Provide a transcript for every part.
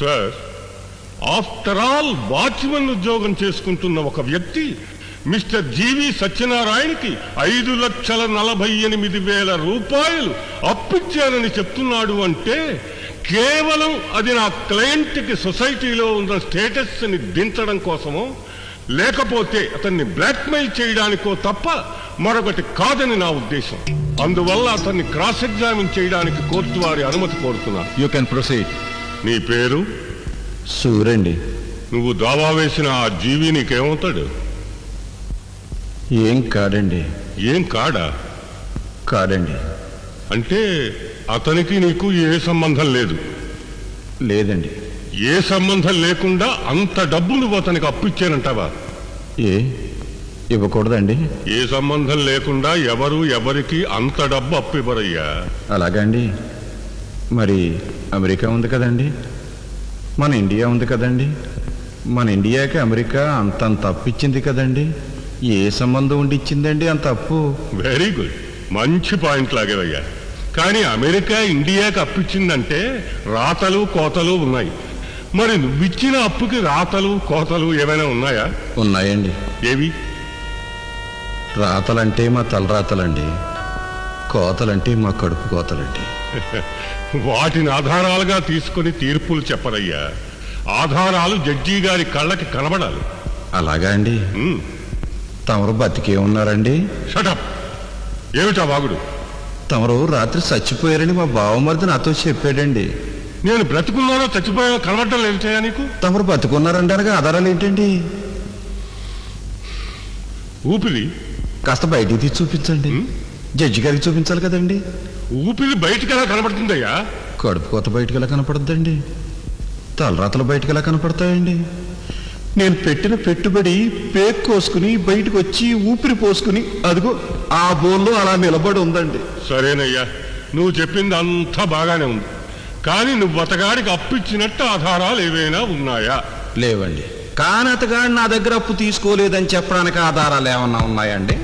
Sir after all watchman ఉద్యోగం చేసుకుంటున్న ఒక వ్యక్తి మిస్టర్ జీవి సత్యనారాయణకి ఐదు లక్షల నలభై ఎనిమిది వేల రూపాయలు అప్పిచ్చానని చెప్తున్నాడు అంటే కేవలం అది నా క్లయింట్కి సొసైటీలో ఉన్న స్టేటస్ని దించడం కోసమో లేకపోతే అతన్ని బ్లాక్మెయిల్ చేయడానికో తప్ప మరొకటి కాదని నా ఉద్దేశం. అందువల్ల అతన్ని క్రాస్ ఎగ్జామిన్ చేయడానికి కోర్టు వారి అనుమతి కోరుతున్నారు యూ కెన్ ప్రొసీడ్ నీ పేరు? సూరండి. నువ్వు దావా వేసిన ఆ జీవి నీకేమవుతాడు? ఏం కాడండి ఏం కాడా? కాడండి అంటే అతనికి నీకు ఏ సంబంధం లేదు? లేదండి. ఏ సంబంధం లేకుండా అంత డబ్బు నువ్వు అతనికి అప్పిచ్చానంటావా? ఏ? ఇవ్వకూడదండి. ఏ సంబంధం లేకుండా ఎవరు ఎవరికి అంత డబ్బు అప్పివ్వరయ్యా? అలాగండి మరి అమెరికా ఉంది కదండి? మన ఇండియా ఉంది కదండి? మన ఇండియాకి అమెరికా అంతంత అప్పు ఇచ్చింది కదండి? ఏ సంబంధం ఉండి ఇచ్చిందండి అంత అప్పు? వెరీ గుడ్ మంచి పాయింట్ లాగేవయ్యా. కానీ అమెరికా ఇండియాకి అప్పిచ్చిందంటే రాతలు కోతలు ఉన్నాయి. మరి నువ్విచ్చిన అప్పుకి రాతలు కోతలు ఏమైనా ఉన్నాయా? ఉన్నాయండి. ఏవి? రాతలంటే మా తలరాతలండి. కోతలంటే మా కడుపు కోతలండి. వాటిని ఆధారాలుగా తీసుకొని తీర్పులు చెప్పరయ్యా ఆధారాలు జడ్జి గారి కళ్ళకి కనబడాలి. అలాగా అండి? తమరు బతికే ఉన్నారండి? షటప్ ఏమిటా వాగుడు? తమరు రాత్రి చచ్చిపోయారని మా బావమరిది నాతో చెప్పాడండి. నేను బ్రతుకున్నానో చచ్చిపోయానో కనబడటం చేయా నీకు? తమరు బతుకున్నారంటారుగా ఆధారాలు ఏంటండి? ఊపిరి. కాస్త బయటికి తీసి చూపించండి? జడ్జి గారికి చూపించాలి కదండి. ఊపిరి బయటికి ఎలా కనబడుతుందయ్యా కడుపు కోత బయటికి ఎలా కనపడద్దండి తలరాతలు బయటికి ఎలా కనపడతాయండి? నేను పెట్టిన పెట్టుబడి పేక్ కోసుకుని బయటకు వచ్చి ఊపిరి పోసుకుని అదిగో ఆ బోన్లో అలా నిలబడి ఉందండి. సరేనయ్యా నువ్వు చెప్పింది అంతా బాగానే ఉంది. కానీ నువ్వు అతగాడికి అప్పిచ్చినట్టు ఆధారాలు ఏవైనా ఉన్నాయా? లేవండి. కానీ అతగాడు నా దగ్గర అప్పు తీసుకోలేదని చెప్పడానికి ఆధారాలు ఏమన్నా ఉన్నాయండి?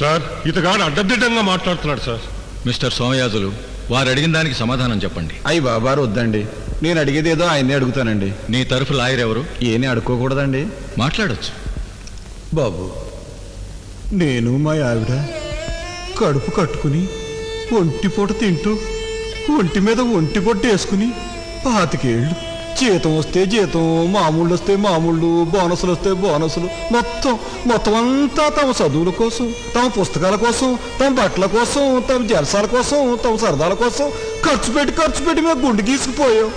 సార్ ఇతగాడు అడ్డదిడ్డంగా మాట్లాడుతున్నాడు సార్. మిస్టర్ సోమయాజులు వారు అడిగిన దానికి సమాధానం చెప్పండి. అయ్యి బాబారు వద్దండి. నేను అడిగేది ఏదో ఆయన్నే అడుగుతానండి. నీ తరఫు లాయర్ ఎవరు? ఏని అడుక్కోకూడదండి. మాట్లాడొచ్చు. బాబు నేను మా ఆవిడ కడుపు కట్టుకుని ఒంటి పూట తింటూ ఒంటి మీద ఒంటి పొట్టు వేసుకుని పాతికేళ్ళు జీతం వస్తే జీతం మామూళ్ళు వస్తే మామూళ్ళు బోనసులు వస్తే బోనసులు. మొత్తం మొత్తం అంతా తమ చదువుల కోసం తమ పుస్తకాల కోసం తమ బట్టల కోసం తమ జలసాల కోసం తమ సరదాల కోసం ఖర్చు పెట్టి ఖర్చు పెట్టి మేము గుండు గీసుకుపోయాం.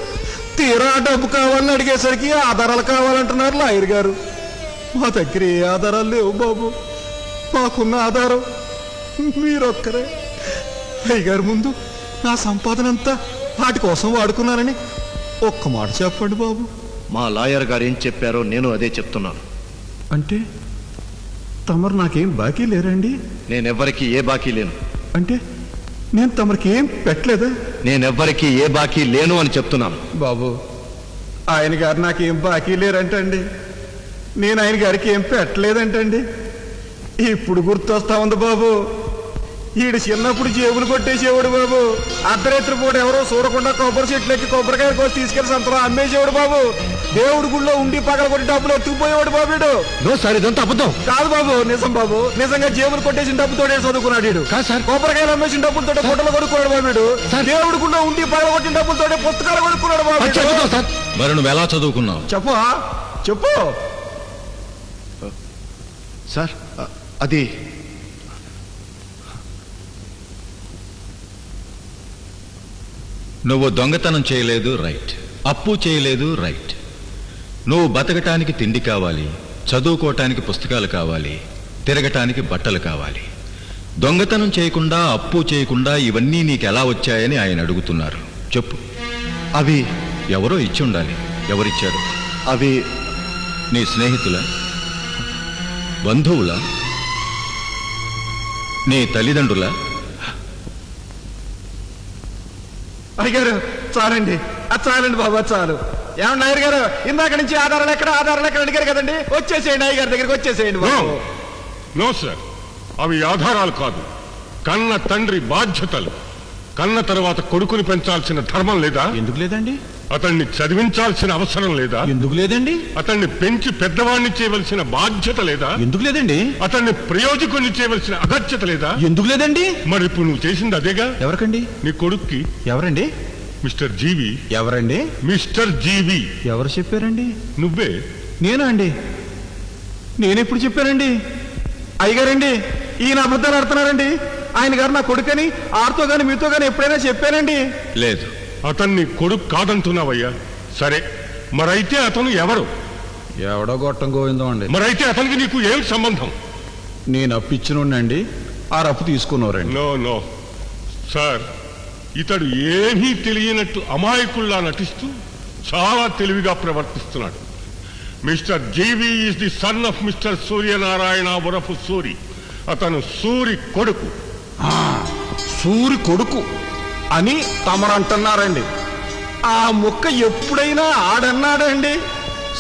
తీరా డబ్బు కావాలని అడిగేసరికి ఆధారాలు కావాలంటున్నారు లాయర్ గారు. మా దగ్గర ఏ ఆధారాలు లేవు బాబు. మాకున్న ఆధారం మీరొక్కరే. అయ్యగారు ముందు నా సంపాదన అంతా వాటి కోసం వాడుకున్నానని ఒక్క మాట చెప్పండి బాబు. మా లాయర్ గారు ఏం చెప్పారో నేను అదే చెప్తున్నాను. అంటే తమరు నాకేం బాకీ లేరండి? నేనెవ్వరికి ఏ బాకీ లేను. అంటే నేను తమరికి ఏం పెట్టలేదా? నేనెవ్వరికి ఏ బాకీ లేను అని చెప్తున్నాను. బాబు ఆయన గారు నాకేం బాకీ లేరంటండి. నేను ఆయన గారికి ఏం పెట్టలేదంటండి. ఇప్పుడు గుర్తొస్తా ఉంది బాబు. ఈడు చిన్నప్పుడు జేబులు కొట్టేసేవాడు బాబు. అర్ధరాత్రి పూట ఎవరో చూడకుండా కొబ్బరి చెట్లకి కొబ్బరికాయ కోసి తీసుకెళ్ళి సంతలో అమ్మేసేవాడు బాబు. దేవుడి గుళ్ళో ఉండి పగల కొట్టి డబ్బులు ఎత్తుకుపోయేవాడు బాబు వీడు. నో సార్ ఇదంతా అబద్ధం. కాదు బాబు నిజం బాబు. నిజంగా జేబులు కొట్టేసిన డబ్బుతోటే చదువుకున్నాడు వీడు. కాదు సార్. కొబ్బరికాయలు అమ్మేసిన డబ్బులతోటే పొట్టలు కొనుక్కున్నాడు బాబు వీడు. దేవుడి గుళ్ళో ఉండి పగల కొట్టిన డబ్బులతోటే పుస్తకాలు కొనుక్కున్నాడు బాబు మరి నువ్వు ఎలా చదువుకున్నావు? చెప్పు? చెప్పు. సార్ అది నువ్వు దొంగతనం చేయలేదు రైట్ అప్పు చేయలేదు రైట్ నువ్వు బతకటానికి తిండి కావాలి చదువుకోవటానికి పుస్తకాలు కావాలి తిరగటానికి బట్టలు కావాలి. దొంగతనం చేయకుండా అప్పు చేయకుండా ఇవన్నీ నీకు ఎలా వచ్చాయని ఆయన అడుగుతున్నారు. చెప్పు. అవి ఎవరో ఇచ్చి ఉండాలి. ఎవరిచ్చారు? అవి నీ స్నేహితుల బంధువుల నీ తల్లిదండ్రుల అయ్యారు చాలండి. అది చాలండి బాబా చాలు. ఏమన్నా నాయర్ గారు ఇందాక నుంచి ఆధారాలు ఎక్కడ ఆధారాలు ఎక్కడ అడిగారు కదండి? వచ్చేసేయండి అయ్య గారి దగ్గరికి వచ్చేసేయండి నో సార్. అవి ఆధారాలు కాదు. కన్న తండ్రి బాధ్యతలు. కన్న తర్వాత కొడుకుని పెంచాల్సిన ధర్మం లేదా? ఎందుకు లేదండి? అతన్ని చదివించాల్సిన అవసరం లేదా? ఎందుకు లేదండి? అతన్ని పెంచి పెద్దవాణ్ణి చేయవలసిన బాధ్యత లేదా? ఎందుకు లేదండి? అతన్ని ప్రయోజకుని చేయవలసిన అగత్యత లేదా? ఎందుకు లేదండి? మరి ఇప్పుడు నువ్వు చేసింది అదేగా? ఎవరికండి? నీ కొడుక్కి. ఎవరండి? Mister G V. ఎవరండి? Mister G V. ఎవరు చెప్పారండి? నువ్వే. నేనా అండి? నేనెప్పుడు చెప్పానండి? అయ్యగారండి ఈయన అబద్ధాలు ఆడుతున్నారండి. ఆయన గారు నా కొడుకని ఆడితో గాని మీతో గాని ఎప్పుడైనా చెప్పానండి? లేదు. అతన్ని కొడుకు కాదంటున్నావయ్యా. సరే మరైతే అతను ఎవరు? ఎవడో గొట్టం గోవిందం అండి. మరైతే అతనికి నీకు ఏమిటి సంబంధం? నేను అప్పిచ్చినండి ఆ రప్పు తీసుకున్నవారండి నో నో. సార్ ఇతడు ఏమీ తెలియనట్టు అమాయకుల్లా నటిస్తూ చాలా తెలివిగా ప్రవర్తిస్తున్నాడు. Mister G V is the son of mister Suryanarayana ఉరఫు Suri. అతను సూరి కొడుకు. సూరి కొడుకు. అని తమరంటున్నారండి. ఆ ముక్క ఎప్పుడైనా ఆడన్నాడండి.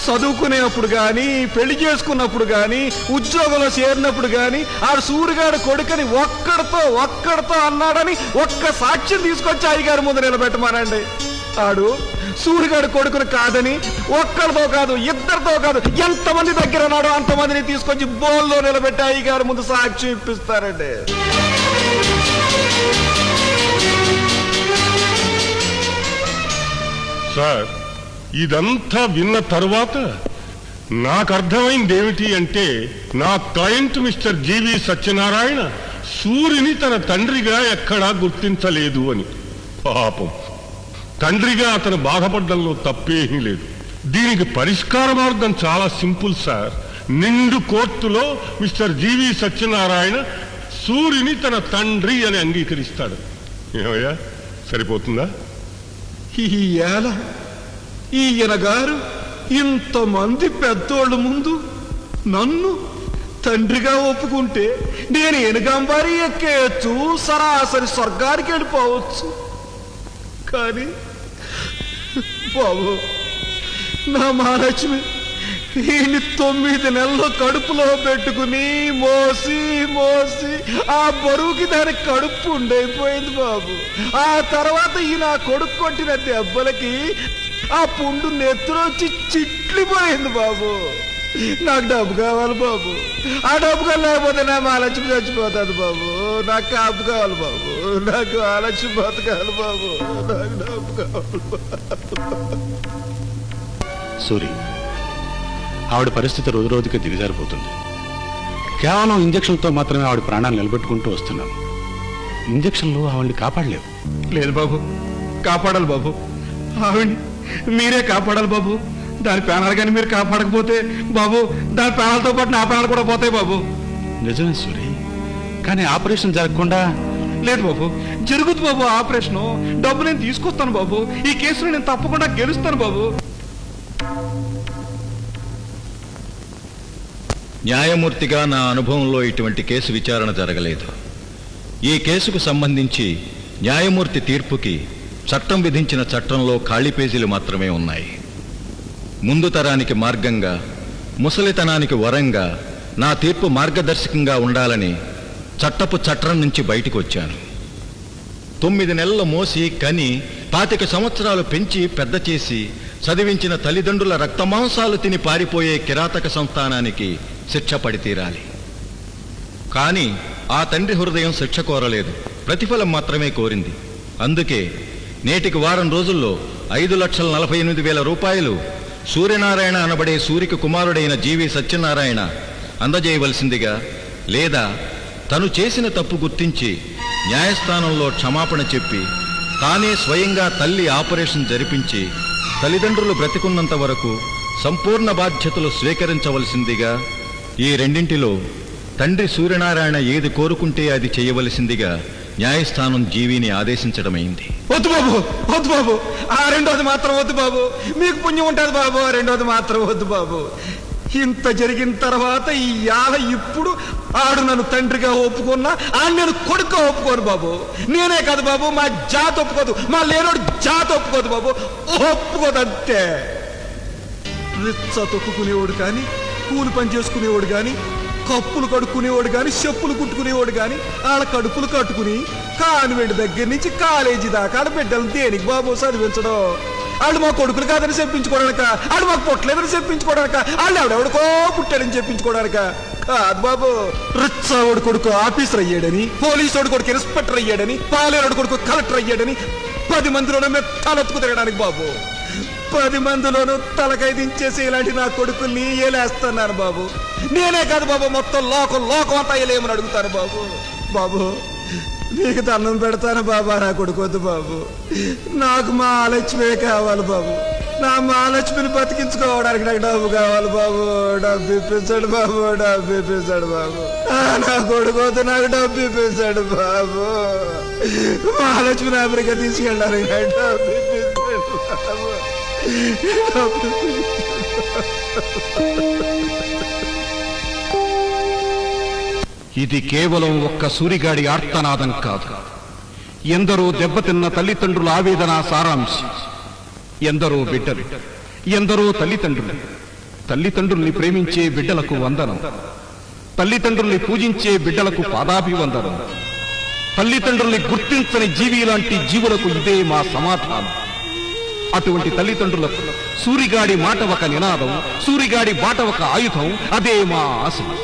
చదువుకునేప్పుడు కానీ పెళ్ళి చేసుకున్నప్పుడు కానీ ఉద్యోగంలో చేరినప్పుడు కానీ ఆడు సూరిగాడు కొడుకని ఒక్కడితో ఒక్కడితో అన్నాడని ఒక్క సాక్ష్యం తీసుకొచ్చి అయ్యగారి ముందు నిలబెట్టమానండి. ఆడు సూరిగాడు కొడుకుని కాదని ఒక్కరితో కాదు ఇద్దరితో కాదు ఎంతమంది దగ్గర ఉన్నాడో అంతమందిని తీసుకొచ్చి బోల్లో నిలబెట్టి అయ్యగారి ముందు సాక్ష్యం ఇప్పిస్తారండి. సార్ ఇదంతా విన్న తరువాత నాకు అర్థమైంది ఏమిటి అంటే నా క్లయింట్ మిస్టర్ జీవి సత్యనారాయణ సూర్యుని తన తండ్రిగా ఎక్కడా గుర్తించలేదు అని. పాపం. తండ్రిగా అతను బాధపడడంలో తప్పేమీ లేదు. దీనికి పరిష్కార మార్గం చాలా సింపుల్ సార్. నిండు కోర్టులో మిస్టర్ జీవి సత్యనారాయణ సూర్యుని తన తండ్రి అని అంగీకరిస్తాడు. ఏమయ్యా? సరిపోతుందా? ఈయాల ఈయన గారు ఇంతమంది పెద్దోళ్ళ ముందు నన్ను తండ్రిగా ఒప్పుకుంటే నేను ఎనుగంబారి ఎక్కేయచ్చు సరాసరి స్వర్గానికి వెళ్ళిపోవచ్చు. కానీ బాబు నా మహాలక్ష్మి ఈయన్ని తొమ్మిది నెలలు కడుపులో పెట్టుకుని మోసి మోసి ఆ బరువుకి దాని కడుపు ఉండైపోయింది బాబు. ఆ తర్వాత ఈ నా కొడుకు కొట్టిన దెబ్బలకి ఆ పుండు నెత్తురొచ్చి చిట్లిపోయింది బాబు. నాకు డబ్బు కావాలి బాబు. ఆ డబ్బు కావాలి లేకపోతే నా మహాలక్ష్మి చచ్చిపోతుంది బాబు. నాకు కాపు కావాలి బాబు. నాకు మహాలక్ష్మి బతకాలి బాబు. నాకు డబ్బు కావాలి సూరి ఆవిడ పరిస్థితి రోజు రోజుకి దిగజారిపోతుంది. కేవలం ఇంజక్షన్తో మాత్రమే ఆవిడ ప్రాణాలు నిలబెట్టుకుంటూ వస్తున్నాను ఇంజక్షన్లు ఆవిడ్ని కాపాడలేవు. లేదు బాబు. కాపాడాలి బాబు. ఆవిడ్ని మీరే కాపాడాలి బాబు. దాని ప్రాణాలు కానీ మీరు కాపాడకపోతే బాబు దాని ప్రాణాలతో పాటు నా ప్రాణాలు కూడా పోతాయి బాబు. నిజమే సూరి. కానీ ఆపరేషన్ జరగకుండా లేదు బాబు. జరుగుతుంది బాబు ఆపరేషన్. డబ్బు నేను తీసుకొస్తాను బాబు. ఈ కేసులో నేను తప్పకుండా గెలుస్తాను బాబు. న్యాయమూర్తిగా నా అనుభవంలో ఇటువంటి కేసు విచారణ జరగలేదు. ఈ కేసుకు సంబంధించి న్యాయమూర్తి తీర్పుకి చట్టం విధించిన చట్టంలో ఖాళీ పేజీలు మాత్రమే ఉన్నాయి. ముందు తరానికి మార్గంగా ముసలితనానికి వరంగా నా తీర్పు మార్గదర్శకంగా ఉండాలని చట్టపు చట్టం నుంచి బయటకు వచ్చాను. తొమ్మిది నెలలు మోసి కని పాతిక సంవత్సరాలు పెంచి పెద్ద చేసి చదివించిన తల్లిదండ్రుల రక్తమాంసాలు తిని పారిపోయే కిరాతక సంస్థానానికి శిక్ష పడి తీరాలి కానీ ఆ తండ్రి హృదయం శిక్ష కోరలేదు. ప్రతిఫలం మాత్రమే కోరింది. అందుకే నేటికి వారం రోజుల్లో ఐదు లక్షల నలభై ఎనిమిది వేల రూపాయలు సూర్యనారాయణ అనబడే సూరికి కుమారుడైన జీవి సత్యనారాయణ అందజేయవలసిందిగా లేదా తను చేసిన తప్పు గుర్తించి న్యాయస్థానంలో క్షమాపణ చెప్పి తానే స్వయంగా తల్లి ఆపరేషన్ జరిపించి తల్లిదండ్రులు బ్రతికున్నంత వరకు సంపూర్ణ బాధ్యతలు స్వీకరించవలసిందిగా ఈ రెండింటిలో తండ్రి సూర్యనారాయణ ఏది కోరుకుంటే అది చేయవలసిందిగా న్యాయస్థానం జీవిని ఆదేశించడమైంది. వద్దు బాబు వద్దు బాబు. ఆ రెండోది మాత్రం వద్దు బాబు. మీకు పుణ్యం ఉంటుంది బాబు ఆ రెండోది మాత్రం వద్దు బాబు. ఇంత జరిగిన తర్వాత ఈ యాల ఇప్పుడు ఆడు నన్ను తండ్రిగా ఒప్పుకున్నా ఆడు నేను కొడుకు ఒప్పుకోను బాబు. నేనే కాదు బాబు మా జాత ఒప్పుకోదు. మా లేనోడు జాత ఒప్పుకోదు బాబు. ఒప్పుకోదు అంతే రిచ్చ తొక్కుకునేవాడు కానీ కూలి పని చేసుకునేవాడు కానీ కప్పులు కడుక్కునేవాడు కానీ చెప్పులు కుట్టుకునేవాడు కానీ వాళ్ళ కడుపులు కట్టుకుని కాన్వెంట్ దగ్గర నుంచి కాలేజీ దాకా ఆడ బిడ్డలు దేనికి బాబు చదివించడం? వాళ్ళు మా కొడుకులు కాదని చెప్పించుకోవడానిక? వాళ్ళు మాకు పొట్టలేదని చెప్పించుకోవడానిక? వాళ్ళు ఎవడెవడికో పుట్టాడని చెప్పించుకోవడానిక? కాదు బాబు. రిచ్చావుడు కొడుకు ఆఫీసర్ అయ్యాడని పోలీసోడు కొడుకు ఇన్స్పెక్టర్ అయ్యాడని పాలేరుడు కొడుకు కలెక్టర్ అయ్యాడని పది మందిలోనే మేము తలెత్తుకు తిరగడానికి బాబు. పది మందిలోనూ తలకై దించేసి ఇలాంటి నా కొడుకుల్ని ఏలేస్తున్నాను బాబు. నేనే కాదు బాబు మొత్తం లోకం లోకం అంతా ఏలేమని అడుగుతాను బాబు? బాబు నీకు దండం పెడతాను బాబా నా కొడుకొద్దు బాబు. నాకు మా ఆలక్ష్మే కావాలి బాబు. నా మహాలక్ష్మిని బతికించుకోవడానికి నాకు డబ్బు కావాలి బాబు. డబ్బు ఇప్పించాడు బాబు డబ్బు ఇప్పించాడు బాబు. నా కొడుకొద్దు నాకు డబ్బు ఇప్పించాడు బాబు. మహాలక్ష్మిని అమెరికా తీసుకెళ్ళడానికి నాకు డబ్బు ఇది కేవలం ఒక్క సూరిగాడి ఆర్తనాదం కాదు. ఎందరో దెబ్బతిన్న తల్లిదండ్రుల ఆవేదన సారాంశం. ఎందరో బిడ్డలు ఎందరో తల్లిదండ్రులు. తల్లిదండ్రుల్ని ప్రేమించే బిడ్డలకు వందనం. తల్లిదండ్రుల్ని పూజించే బిడ్డలకు పాదాభివందనం. తల్లిదండ్రుల్ని గుర్తించని జీవి లాంటి జీవులకు ఇదే మా సమాధానం. అటువంటి తల్లిదండ్రులకు సూరిగాడి మాట ఒక నినాదం సూరిగాడి బాట ఒక ఆయుధం అదే మా ఆశయం